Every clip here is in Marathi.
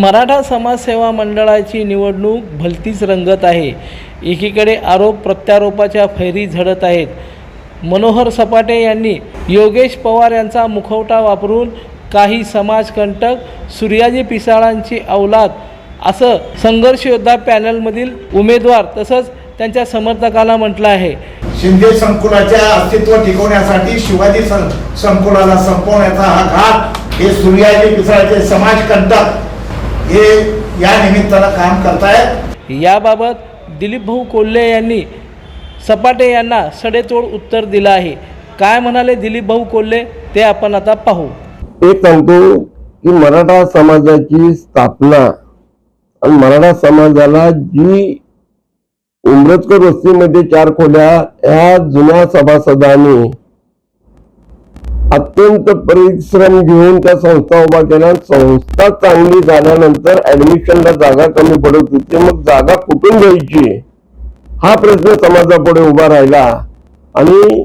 मराठा समाजसेवा मंडळाची निवडणूक भलतीच रंगत आहे. एकीकडे आरोप प्रत्यारोपाच्या फैरी झडत आहेत. मनोहर सपाटे यांनी योगेश पवार यांचा मुखवटा वापरून काही समाजकंटक सूर्याजी पिसाळांची अवलाद असं संघर्ष योद्धा पॅनलमधील उमेदवार तसंच त्यांच्या समर्थकाला म्हटलं आहे. शिंदे संकुलाच्या अस्तित्व टिकवण्यासाठी शिवाजी संकुलाला संपवण्याचा हा घाट हे सूर्याजी पिसाळचे समाजकंटक हे या निमित्तानं काम करतायत. याबाबत दिलीप भाऊ कोल्हे यांनी सपाटे यांना सडेतोड उत्तर दिलं आहे. काय म्हणाले दिलीप भाऊ कोल्हे? ते आपण आता पाहू. एक सांगतो की मराठा समाजाची स्थापना आणि मराठा समाजाला जी उमरतकर वस्तीमध्ये चार खोल्या ह्या जुन्या सभासदांनी अत्यंत परिश्रम घेऊन त्या संस्था उभा केल्या संस्था चांगली झाल्यानंतर ऍडमिशनला जागा कमी पडत होती. मग जागा कुठून घ्यायची? हा प्रश्न समाजापुढे उभा राहिला. आणि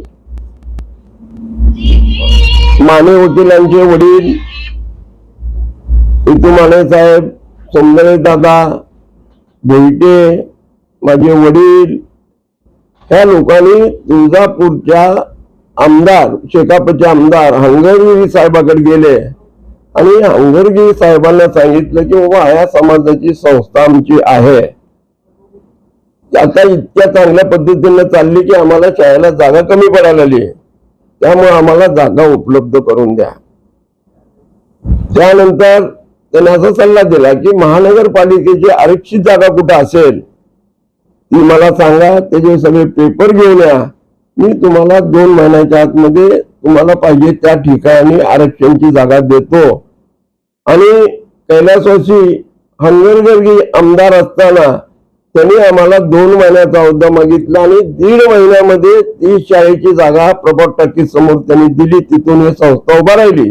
माने वकिलांचे वडील इतू माने साहेब सुंदरे दादा भोईटे माझे वडील ह्या लोकांनी तुळजापूरच्या आमदार शेकापचे आमदार हंगरगिरी साहेबाकडे गेले. आणि हंगरगिरी साहेबांना सांगितलं की बाबा ह्या समाजाची संस्था आमची आहे. आता इतक्या चांगल्या पद्धतीनं चालली की आम्हाला शाळेला जागा कमी पडायला लागली. त्यामुळे आम्हाला जागा उपलब्ध करून द्या. त्यानंतर त्याने असा सल्ला दिला की महानगरपालिकेची आरक्षित जागा कुठं असेल ती मला सांगा. त्याचे सगळे पेपर घेऊन या. मी तुम्हाला दोन महिन्याच्या आतमध्ये तुम्हाला पाहिजे त्या ठिकाणी आरक्षणची जागा देतो. आणि कैलासवासी हंगरगर्गी आमदार असताना त्यांनी आम्हाला दोन महिन्याचा अवधा मागितला आणि दीड महिन्यामध्ये ती शाळेची जागा प्रभात टाकी समोर त्यांनी दिली. तिथून ही संस्था उभा राहिली.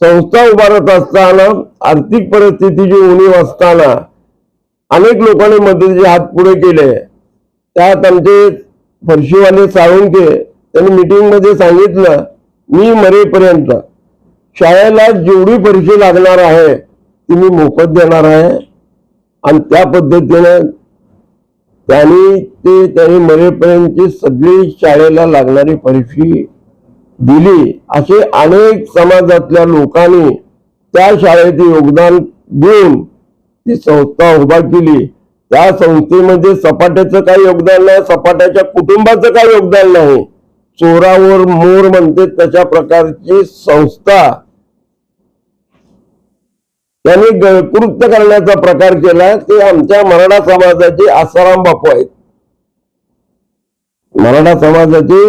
संस्था उभारत असताना आर्थिक परिस्थितीची उणीव असताना अनेक लोकांनी मदतीचे हात पुढे केले. त्यात आमचे फरशीवाले साळुंके त्यांनी मीटिंगमध्ये सांगितलं मी मरेपर्यंत शाळेला जेवढी फरशी लागणार आहे ती मी मोफत देणार आहे. आणि त्या पद्धतीने त्यांनी ते त्यांनी मरेपर्यंतची सगळी शाळेला लागणारी फरशी दिली. असे अनेक समाजातल्या लोकांनी त्या शाळेत योगदान देऊन ती संस्था उभा केली. त्या संस्थेमध्ये सपाट्याचं काय योगदान नाही सपाट्याच्या कुटुंबाचं काय योगदान नाही. चोरावर मोर म्हणते तशा प्रकारची संस्था त्यांनी गळकृत्य करण्याचा प्रकार केला ते आमच्या मराठा समाजाचे आसाराम बापू आहेत. मराठा समाजाचे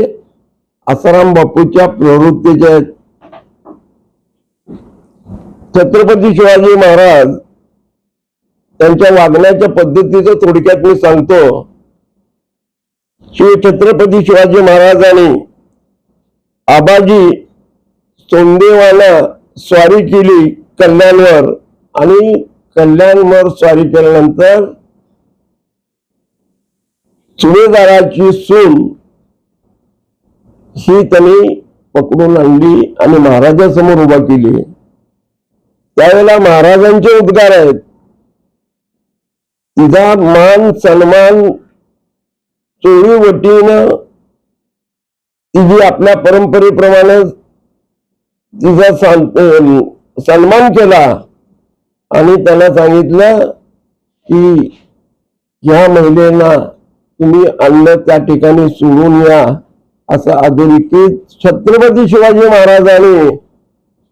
आसाराम बापूच्या प्रवृत्तीचे आहेत. छत्रपती शिवाजी महाराज त्यांच्या वागण्याच्या पद्धतीचं थोडक्यात मी सांगतो. शिव छत्रपती शिवाजी महाराजांनी आबाजी सोंदेवाला स्वारी केली कल्याणवर आणि कल्याणवर स्वारी केल्यानंतर सुभेदाराची सून ही त्यांनी पकडून आणली आणि महाराजासमोर उभा केली. त्यावेळेला महाराजांचे उद्गार आहेत. तिचा मान सन्मान चोरी वटीनं तिची आपल्या परंपरेप्रमाणे तिचा सन्मान केला. आणि त्याला सांगितलं की ह्या महिलेना तुम्ही आणलं त्या ठिकाणी सोडून या असं अधोरेखित छत्रपती शिवाजी महाराजांनी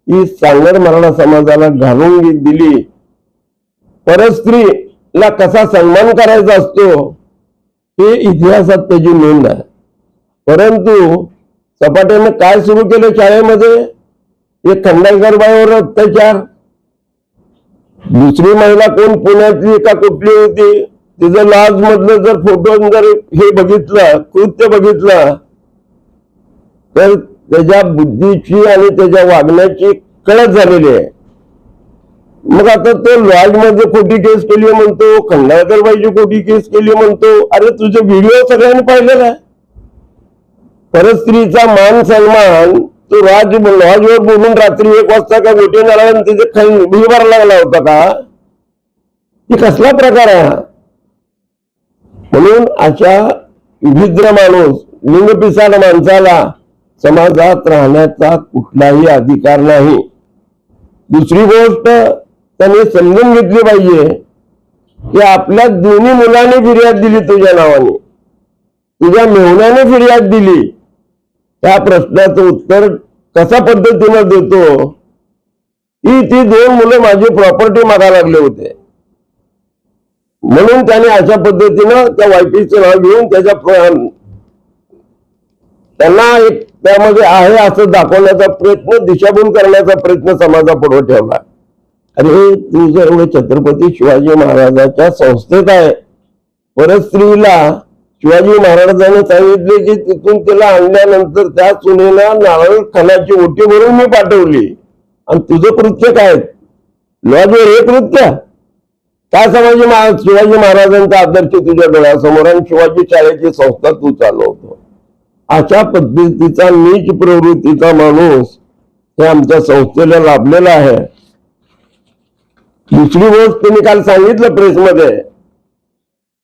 ही सांगड मराठा समाजाला घालून दिली. परस्त्री ला कसा सन्मान करायचा असतो हे इतिहासात त्याची नोंद आहे. परंतु सपाट्याने काय सुरू केलं शाळेमध्ये? एक खंडाळकरबाईवर अत्याचार. दुसरी महिला कोण? पुण्यातली का कुठली होती? तिचं लाज मधलं जर फोटो जर हे बघितलं कृत्य बघितलं तर त्याच्या बुद्धीची आणि त्याच्या वागण्याची कळत झालेली आहे. मग आता तो लॉजमध्ये खोटी केस केली म्हणतो खंडाळकर बाईची खोटी केस केली म्हणतो. अरे तुझे व्हिडिओ सगळ्यांनी पाहिलेला आहे. परस्त्रीचा मान सन्मान तो राज लॉजवर बोलून रात्री एक वाजता का गोटे नारायण तिथे खाली बिल लागला होता का? ही कसला प्रकार आहे म्हणून अशा विभिद्र माणूस लिंगपिसाड माणसाला समाजात राहण्याचा कुठलाही अधिकार नाही. दुसरी गोष्ट त्यांनी समजून घेतली पाहिजे की आपल्या दोन्ही मुलाने फिर्याद दिली तुझ्या नावाने. तुझ्या मेहुण्याने फिर्याद दिली. त्या प्रश्नाचं उत्तर कशा पद्धतीनं देतो? ही ती दोन मुलं माझी प्रॉपर्टी मागा लागले होते. म्हणून त्याने अशा पद्धतीनं त्या वायपीचं नाव घेऊन त्याच्या त्यांना एक त्यामध्ये आहे असं दाखवण्याचा प्रयत्न दिशाभूल करण्याचा प्रयत्न समाजापुढे ठेवला. अरे तू जर एवढे छत्रपती शिवाजी महाराजाच्या संस्थेत आहे परत स्त्रीला शिवाजी महाराजांनी सांगितले की तिथून तिला आणल्यानंतर त्या सुनेला नारळ खानाची ओटी भरून मी पाठवली. आणि तुझं कृत्य काय? लॉजवर हे कृत्य. काय समाजी शिवाजी महाराजांचा आदर्श तुझ्या डोळ्यासमोर आणि शिवाजी शाळेची संस्था तू चालवतो? अशा पद्धतीचा नीच प्रवृत्तीचा माणूस हे आमच्या संस्थेला लाभलेला आहे. दुसरी गोष्ट तुम्ही काल सांगितलं प्रेसमध्ये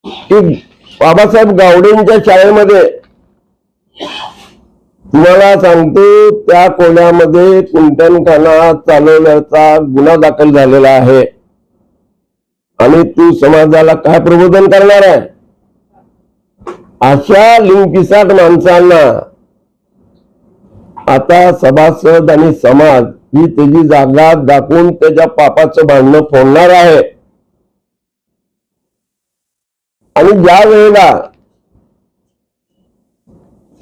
की बाबासाहेब गावडेंच्या शाळेमध्ये तुम्हाला सांगतो त्या कोण्यामध्ये कुंटनखाना चालवण्याचा गुन्हा दाखल झालेला आहे. आणि तू समाजाला काय प्रबोधन करणार आहे? अशा लिंकिसाट माणसांना आता सभासद आणि समाज ही त्याची जागा दाखवून त्याच्या पापाचं भांडणं फोडणार आहे. आणि ज्या वेळेला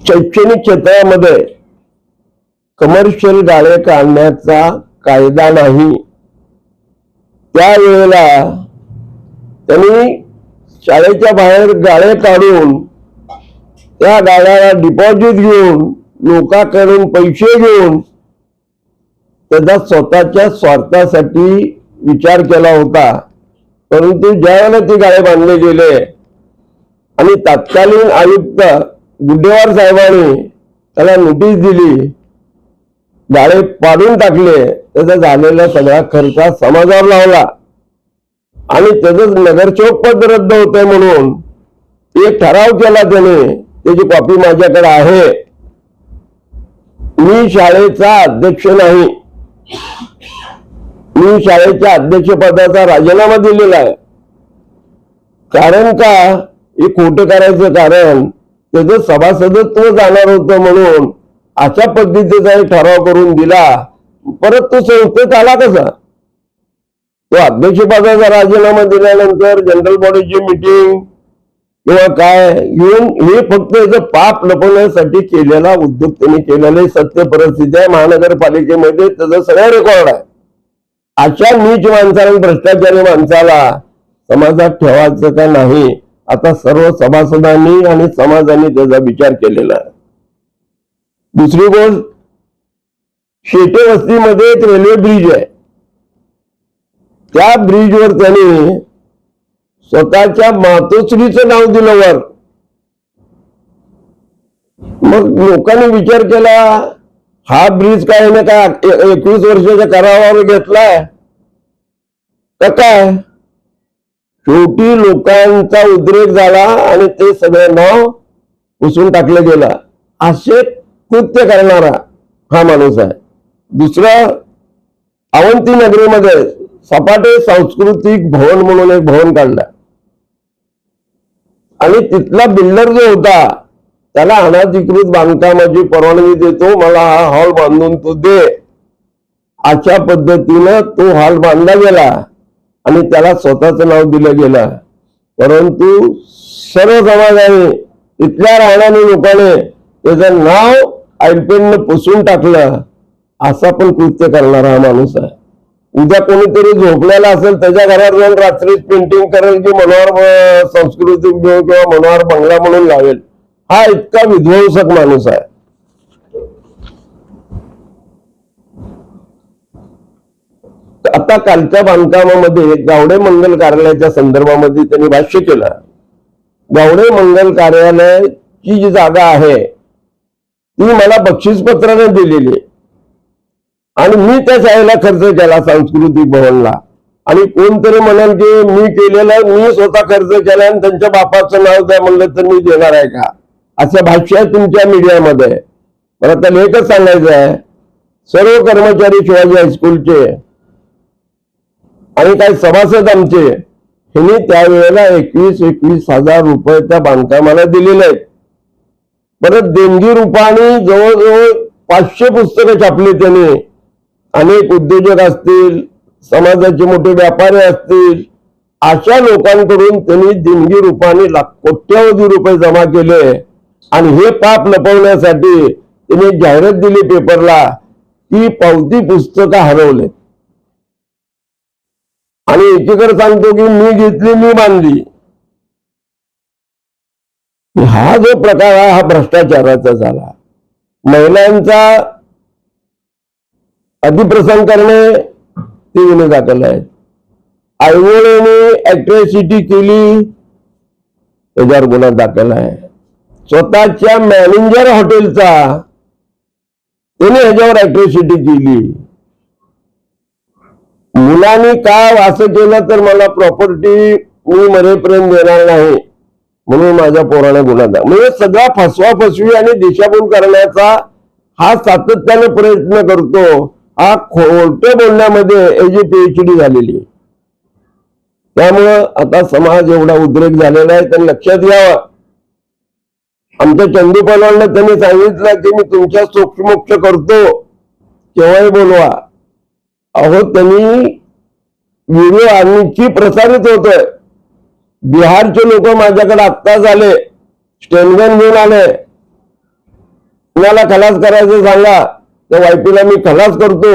शैक्षणिक क्षेत्रामध्ये कमर्शियल गाळे काढण्याचा कायदा नाही. त्यावेळेला त्यांनी शाळेच्या बाहेर गाळे काढून त्या गाड्याला डिपॉझिट घेऊन लोकांकडून पैसे घेऊन त्याचा स्वतःच्या स्वार्थासाठी विचार केला होता. परंतु ज्यावेळेला ते गाळे बांधले गेले आणि तत्कालीन आयुक्त गुड्डेवार साहेबांनी त्याला नोटीस दिली गाळे पाडून टाकले त्याचा झालेला सगळा खर्च समाजावर लावला. आणि त्याच नगरचौक पद रद्द होतंय म्हणून एक ठराव केला त्याने त्याची कॉपी माझ्याकडे आहे. मी शाळेचा अध्यक्ष नाही. मी शाळेच्या अध्यक्षपदाचा राजीनामा दिलेला आहे. कारण का? हे खोटं करायचं कारण त्याचं सभासदत्व जाणार होतं म्हणून अशा पद्धतीचा एक ठराव करून दिला. परत तो संस्थेत आला कसा? तो अध्यक्षपदाचा राजीनामा दिल्यानंतर जनरल बॉडीची मिटिंग किंवा काय? येऊन हे फक्त याचं पाप लपवण्यासाठी केलेला उद्योग त्यांनी केलेले सत्य परिस्थिती आहे. महानगरपालिकेमध्ये त्याचा सगळा रेकॉर्ड आहे. अशा नीच माणसाला भ्रष्टाचारी माणसाला समाजात ठेवायचं का नाही? आता सर्व सभासदांनी आणि समाजाने त्याचा विचार केलेला आहे. दुसरी गोष्ट शेटे वस्तीमध्ये एक रेल्वे ब्रिज आहे. त्या ब्रिजवर त्यांनी स्वतःच्या मातोश्रीचं नाव दिलं वर. मग लोकांनी विचार केला हा ब्रिज काय ना काय एकवीस वर्षाच्या करारावर घेतलाय? का काय? शेवटी लोकांचा उद्रेक झाला आणि ते सगळं नाव पुसून टाकलं गेलं. असे कृत्य करणारा हा माणूस आहे. दुसरं अवंती नगरीमध्ये सपाटे सांस्कृतिक भवन म्हणून एक भवन काढलं. आणि तिथला बिल्डर जो होता त्याला अनाधिकृत बांधकामाची परवानगी देतो मला हा हॉल बांधून तो दे. अशा पद्धतीनं तो हॉल बांधला गेला आणि त्याला स्वतःचं नाव दिलं गेलं. परंतु सर्व समाजाने तिथल्या राहणाऱ्या लोकांनी त्याचं नाव आयपेननं पुसून टाकलं. असा पण कृत्य करणारा हा माणूस आहे. उद्या कोणीतरी झोपलेला असेल त्याच्या घरात जाऊन रात्रीच पेंटिंग करेल की मनोहर संस्कृती सांस्कृतिक किंवा मनोहर बंगला म्हणून लावेल. हा इतका विध्वंसक माणूस आहे. आता कालच्या बांधकामामध्ये गावडे मंगल कार्यालयाच्या संदर्भामध्ये त्यांनी भाष्य केलं. गावडे मंगल कार्यालयाची जी जागा आहे ती मला बक्षीसपत्राने दिलेली आहे. आणि मी त्या शाळेला खर्च केला सांस्कृतिक भवनला. आणि कोणतरी म्हणाल की मी केलेलं मी स्वतः खर्च केला आणि त्यांच्या बापाचं नाव द्या म्हणलं तर मी देणार आहे का? असं भाष्य आहे तुमच्या मीडियामध्ये. मला त्याला एकच सांगायचं आहे. सर्व कर्मचारी शिवाजी हायस्कूलचे आणि काही सभासद आमचे ह्यांनी त्यावेळेला एकवीस एकवीस हजार रुपये त्या बांधकामाला दिलेले आहेत. परत देणगी रूपाने जवळजवळ पाचशे पुस्तकं छापली त्यांनी. अनेक उद्योजक असतील समाजाचे मोठे व्यापारी असतील अशा लोकांकडून त्यांनी दिनगी रूपाने कोट्यावधी रुपये जमा केले. आणि हे पाप लपवण्यासाठी त्यांनी जाहिरात दिली पेपरला की पावती पुस्तकं हरवले. आणि एकीकडे सांगतो की मी घेतली मी बांधली. हा जो प्रकार आहे हा भ्रष्टाचाराचा झाला. महिलांचा अतिप्रसंग करणे ते गुन्हे दाखल आहेत. आईवडिलांनी अॅट्रॅसिटी केली त्याच्यावर गुन्हा दाखल आहे. स्वतःच्या मॅनेजर हॉटेलचा त्याने ह्याच्यावर अॅट्रॅसिटी केली. मुलांनी का असं केलं तर मला प्रॉपर्टी मी मरेपर्यंत देणार नाही. म्हणून माझ्या पोराने गुन्हा दाखल म्हणजे सगळा फसवा फसवी आणि दिशाभूल करण्याचा हा सातत्याने प्रयत्न करतो. हा खोटे बोलण्यामध्ये याची पीएचडी झालेली आहे. त्यामुळं आता समाज एवढा उद्रेक झालेला आहे तर लक्षात घ्यावा. आमच्या चंदू पलवानला त्यांनी सांगितलं की मी तुमच्या सूक्ष्मोक्ष करतो केव्हाही बोलवा. अहो त्यांनी व्हिडिओ आणखी प्रसारित होतोय. बिहारचे लोक माझ्याकडे आत्ताच आले स्टेनगन घेऊन आले. कुणाला खलास करायचं सांगा? त्या वायपीला मी खलास करतो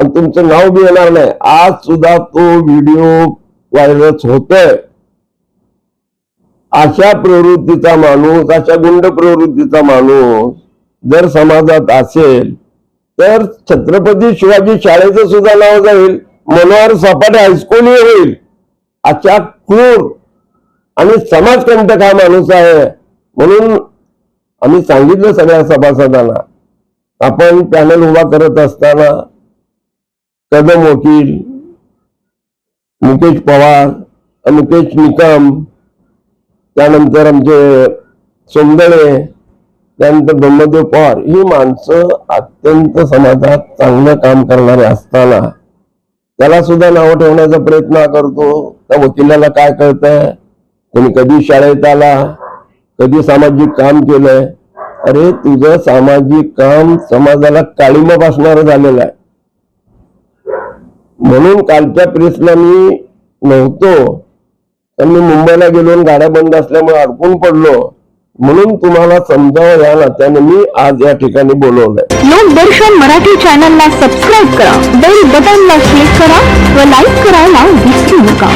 आणि तुमचं नाव बी येणार नाही. आज सुद्धा तो व्हिडिओ व्हायरस होतोय. अशा प्रवृत्तीचा माणूस अशा गुंड प्रवृत्तीचा माणूस जर समाजात असेल तर छत्रपती शिवाजी शाळेचं सुद्धा नाव जाईल मनोहर सपाटे हायस्कूल होईल. अशा क्रूर आणि समाजकंटक हा माणूस आहे. म्हणून आम्ही सांगितलं सगळ्या सभासदांना आपण पॅनल उभा करत असताना कदम वकील मुकेश पवार मुकेश निकम त्यानंतर आमचे सोंदळे त्यानंतर ब्रह्मदेव पवार ही माणसं अत्यंत समाजात चांगलं काम करणारे असताना त्याला सुद्धा नावं ठेवण्याचा प्रयत्न करतो. त्या वकिलाला काय कळतंय? त्यांनी कधी शाळेत आला कधी सामाजिक काम केलंय? अरे तुझं सामाजिक काम समाजाला काळीमा असणारं झालेलं आहे. म्हणून कालच्या प्रेसला मी नव्हतो. तर मी मुंबईला गेलो गाड्या बंद असल्यामुळे अडकून पडलो. म्हणून तुम्हाला समजावं या नात्याने मी आज या ठिकाणी बोलवलंय. लोकदर्शन मराठी चॅनलला सबस्क्राईब करा. बेल बटनला क्लिक करा व लाईक करायला विसरू नका.